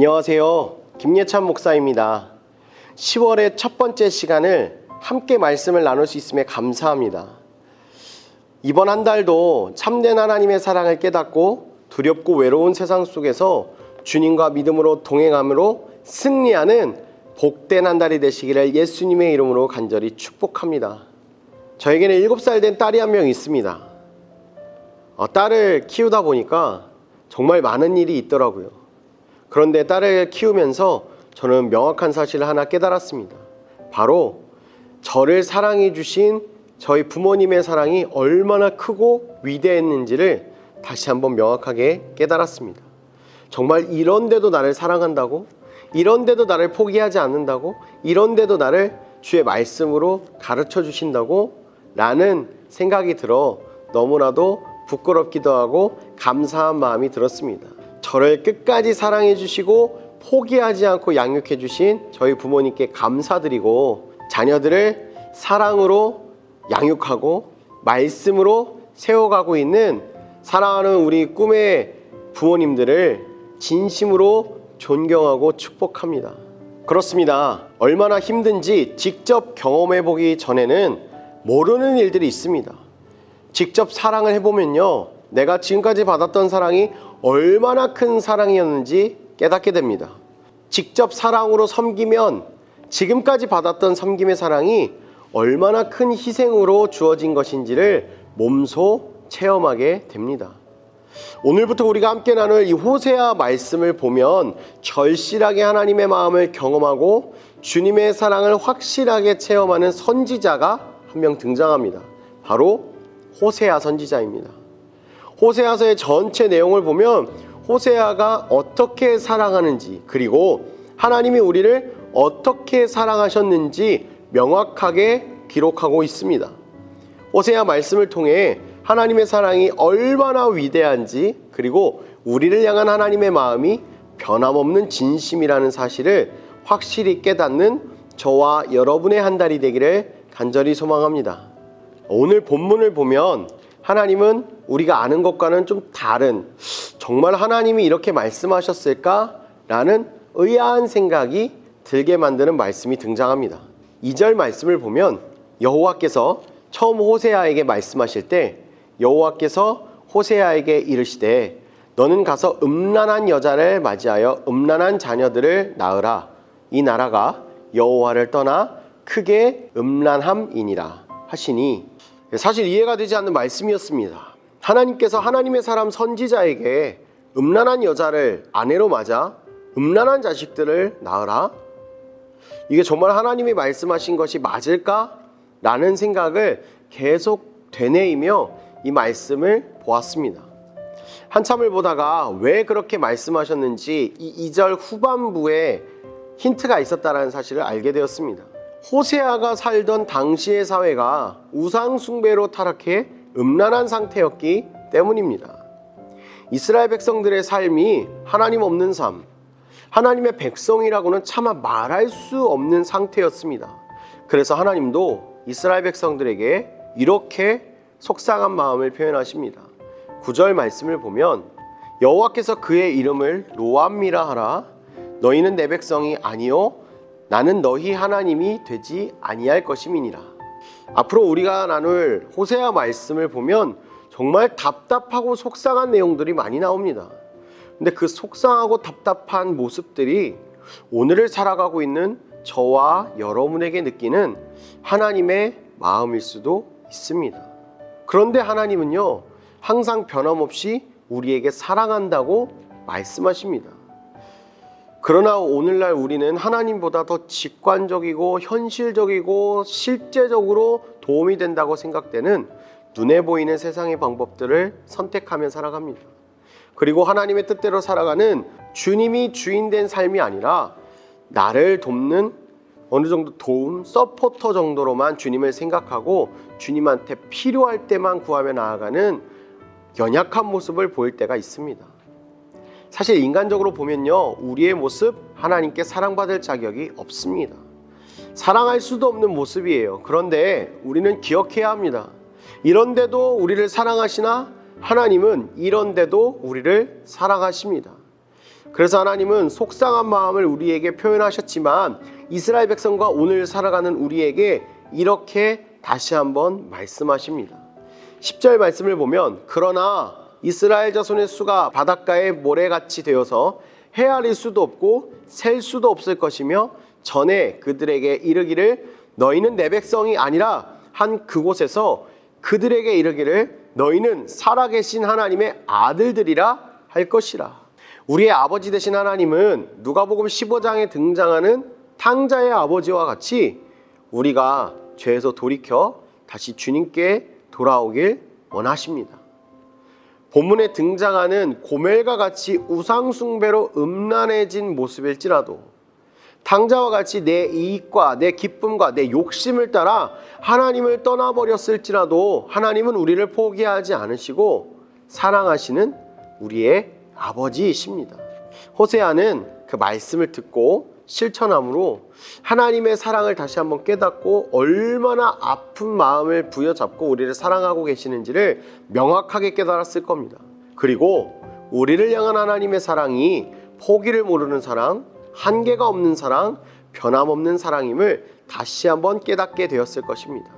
안녕하세요. 김예찬 목사입니다. 10월의 첫 번째 시간을 함께 말씀을 나눌 수 있음에 감사합니다. 이번 한 달도 참된 하나님의 사랑을 깨닫고 두렵고 외로운 세상 속에서 주님과 믿음으로 동행함으로 승리하는 복된 한 달이 되시기를 예수님의 이름으로 간절히 축복합니다. 저에게는 7살 된 딸이 한 명 있습니다. 어, 딸을 키우다 보니까 정말 많은 일이 있더라고요. 그런데 딸을 키우면서 저는 명확한 사실을 하나 깨달았습니다. 바로 저를 사랑해 주신 저희 부모님의 사랑이 얼마나 크고 위대했는지를 다시 한번 명확하게 깨달았습니다. 정말 이런데도 나를 사랑한다고? 이런데도 나를 포기하지 않는다고? 이런데도 나를 주의 말씀으로 가르쳐 주신다고? 라는 생각이 들어 너무나도 부끄럽기도 하고 감사한 마음이 들었습니다. 저를 끝까지 사랑해 주시고 포기하지 않고 양육해 주신 저희 부모님께 감사드리고 자녀들을 사랑으로 양육하고 말씀으로 세워가고 있는 사랑하는 우리 꿈의 부모님들을 진심으로 존경하고 축복합니다. 그렇습니다. 얼마나 힘든지 직접 경험해 보기 전에는 모르는 일들이 있습니다. 직접 사랑을 해보면요. 내가 지금까지 받았던 사랑이 얼마나 큰 사랑이었는지 깨닫게 됩니다. 직접 사랑으로 섬기면 지금까지 받았던 섬김의 사랑이 얼마나 큰 희생으로 주어진 것인지를 몸소 체험하게 됩니다. 오늘부터 우리가 함께 나눌 이 호세아 말씀을 보면 절실하게 하나님의 마음을 경험하고 주님의 사랑을 확실하게 체험하는 선지자가 한 명 등장합니다. 바로 호세아 선지자입니다. 호세아서의 전체 내용을 보면 호세아가 어떻게 사랑하는지 그리고 하나님이 우리를 어떻게 사랑하셨는지 명확하게 기록하고 있습니다. 호세아 말씀을 통해 하나님의 사랑이 얼마나 위대한지 그리고 우리를 향한 하나님의 마음이 변함없는 진심이라는 사실을 확실히 깨닫는 저와 여러분의 한 달이 되기를 간절히 소망합니다. 오늘 본문을 보면 하나님은 우리가 아는 것과는 좀 다른 정말 하나님이 이렇게 말씀하셨을까? 라는 의아한 생각이 들게 만드는 말씀이 등장합니다. 2절 말씀을 보면 여호와께서 처음 호세아에게 말씀하실 때 여호와께서 호세아에게 이르시되 너는 가서 음란한 여자를 맞이하여 음란한 자녀들을 낳으라 이 나라가 여호와를 떠나 크게 음란함이니라 하시니 사실 이해가 되지 않는 말씀이었습니다. 하나님께서 하나님의 사람 선지자에게 음란한 여자를 아내로 맞아 음란한 자식들을 낳으라 이게 정말 하나님이 말씀하신 것이 맞을까? 라는 생각을 계속 되뇌이며 이 말씀을 보았습니다. 한참을 보다가 왜 그렇게 말씀하셨는지 이 2절 후반부에 힌트가 있었다는 사실을 알게 되었습니다. 호세아가 살던 당시의 사회가 우상숭배로 타락해 음란한 상태였기 때문입니다. 이스라엘 백성들의 삶이 하나님 없는 삶, 하나님의 백성이라고는 차마 말할 수 없는 상태였습니다. 그래서 하나님도 이스라엘 백성들에게 이렇게 속상한 마음을 표현하십니다. 9절 말씀을 보면 여호와께서 그의 이름을 로암미라 하라 너희는 내 백성이 아니요 나는 너희 하나님이 되지 아니할 것임이니라. 앞으로 우리가 나눌 호세아 말씀을 보면 정말 답답하고 속상한 내용들이 많이 나옵니다. 근데 그 속상하고 답답한 모습들이 오늘을 살아가고 있는 저와 여러분에게 느끼는 하나님의 마음일 수도 있습니다. 그런데 하나님은요, 항상 변함없이 우리에게 사랑한다고 말씀하십니다. 그러나 오늘날 우리는 하나님보다 더 직관적이고 현실적이고 실제적으로 도움이 된다고 생각되는 눈에 보이는 세상의 방법들을 선택하며 살아갑니다. 그리고 하나님의 뜻대로 살아가는 주님이 주인된 삶이 아니라 나를 돕는 어느 정도 도움, 서포터 정도로만 주님을 생각하고 주님한테 필요할 때만 구하며 나아가는 연약한 모습을 보일 때가 있습니다. 사실 인간적으로 보면요, 우리의 모습 하나님께 사랑받을 자격이 없습니다. 사랑할 수도 없는 모습이에요. 그런데 우리는 기억해야 합니다. 이런데도 우리를 사랑하시나 하나님은 이런데도 우리를 사랑하십니다. 그래서 하나님은 속상한 마음을 우리에게 표현하셨지만 이스라엘 백성과 오늘 살아가는 우리에게 이렇게 다시 한번 말씀하십니다. 10절 말씀을 보면 그러나 이스라엘 자손의 수가 바닷가의 모래같이 되어서 헤아릴 수도 없고 셀 수도 없을 것이며 전에 그들에게 이르기를 너희는 내 백성이 아니라 한 그곳에서 그들에게 이르기를 너희는 살아계신 하나님의 아들들이라 할 것이라. 우리의 아버지 되신 하나님은 누가복음 15장에 등장하는 탕자의 아버지와 같이 우리가 죄에서 돌이켜 다시 주님께 돌아오길 원하십니다. 본문에 등장하는 고멜과 같이 우상숭배로 음란해진 모습일지라도 탕자와 같이 내 이익과 내 기쁨과 내 욕심을 따라 하나님을 떠나버렸을지라도 하나님은 우리를 포기하지 않으시고 사랑하시는 우리의 아버지이십니다. 호세아는 그 말씀을 듣고 실천함으로 하나님의 사랑을 다시 한번 깨닫고 얼마나 아픈 마음을 부여잡고 우리를 사랑하고 계시는지를 명확하게 깨달았을 겁니다. 그리고 우리를 향한 하나님의 사랑이 포기를 모르는 사랑, 한계가 없는 사랑, 변함없는 사랑임을 다시 한번 깨닫게 되었을 것입니다.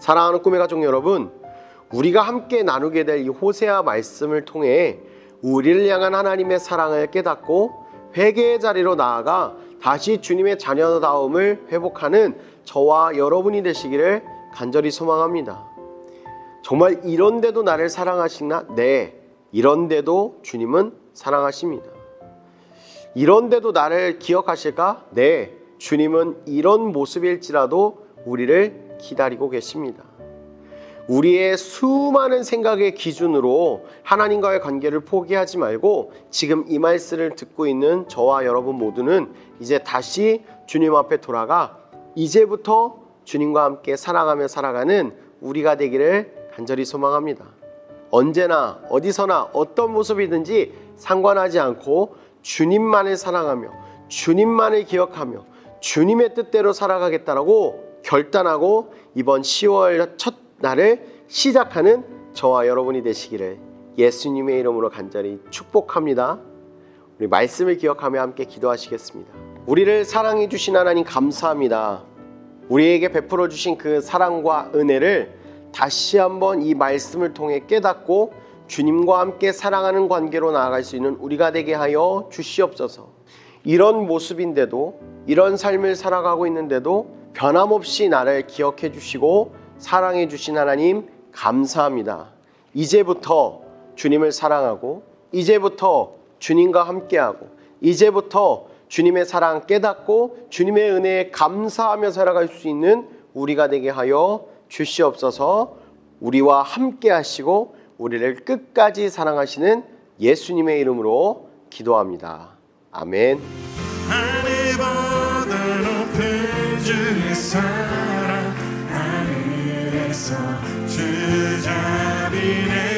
사랑하는 꿈의 가족 여러분, 우리가 함께 나누게 될 이 호세아 말씀을 통해 우리를 향한 하나님의 사랑을 깨닫고 회개의 자리로 나아가 다시 주님의 자녀다움을 회복하는 저와 여러분이 되시기를 간절히 소망합니다. 정말 이런데도 나를 사랑하시나? 네. 이런데도 주님은 사랑하십니다. 이런데도 나를 기억하실까? 네. 주님은 이런 모습일지라도 우리를 기다리고 계십니다. 우리의 수많은 생각의 기준으로 하나님과의 관계를 포기하지 말고 지금 이 말씀을 듣고 있는 저와 여러분 모두는 이제 다시 주님 앞에 돌아가 이제부터 주님과 함께 사랑하며 살아가는 우리가 되기를 간절히 소망합니다. 언제나 어디서나 어떤 모습이든지 상관하지 않고 주님만을 사랑하며 주님만을 기억하며 주님의 뜻대로 살아가겠다라고 결단하고 이번 10월 첫 날을 시작하는 저와 여러분이 되시기를 예수님의 이름으로 간절히 축복합니다. 우리 말씀을 기억하며 함께 기도하시겠습니다. 우리를 사랑해 주신 하나님 감사합니다. 우리에게 베풀어 주신 그 사랑과 은혜를 다시 한번 이 말씀을 통해 깨닫고 주님과 함께 사랑하는 관계로 나아갈 수 있는 우리가 되게 하여 주시옵소서. 이런 모습인데도 이런 삶을 살아가고 있는데도 변함없이 나를 기억해 주시고 사랑해 주신 하나님 감사합니다. 이제부터 주님을 사랑하고 이제부터 주님과 함께하고 이제부터 주님의 사랑 깨닫고 주님의 은혜에 감사하며 살아갈 수 있는 우리가 되게 하여 주시옵소서. 우리와 함께 하시고 우리를 끝까지 사랑하시는 예수님의 이름으로 기도합니다. 아멘. Bine.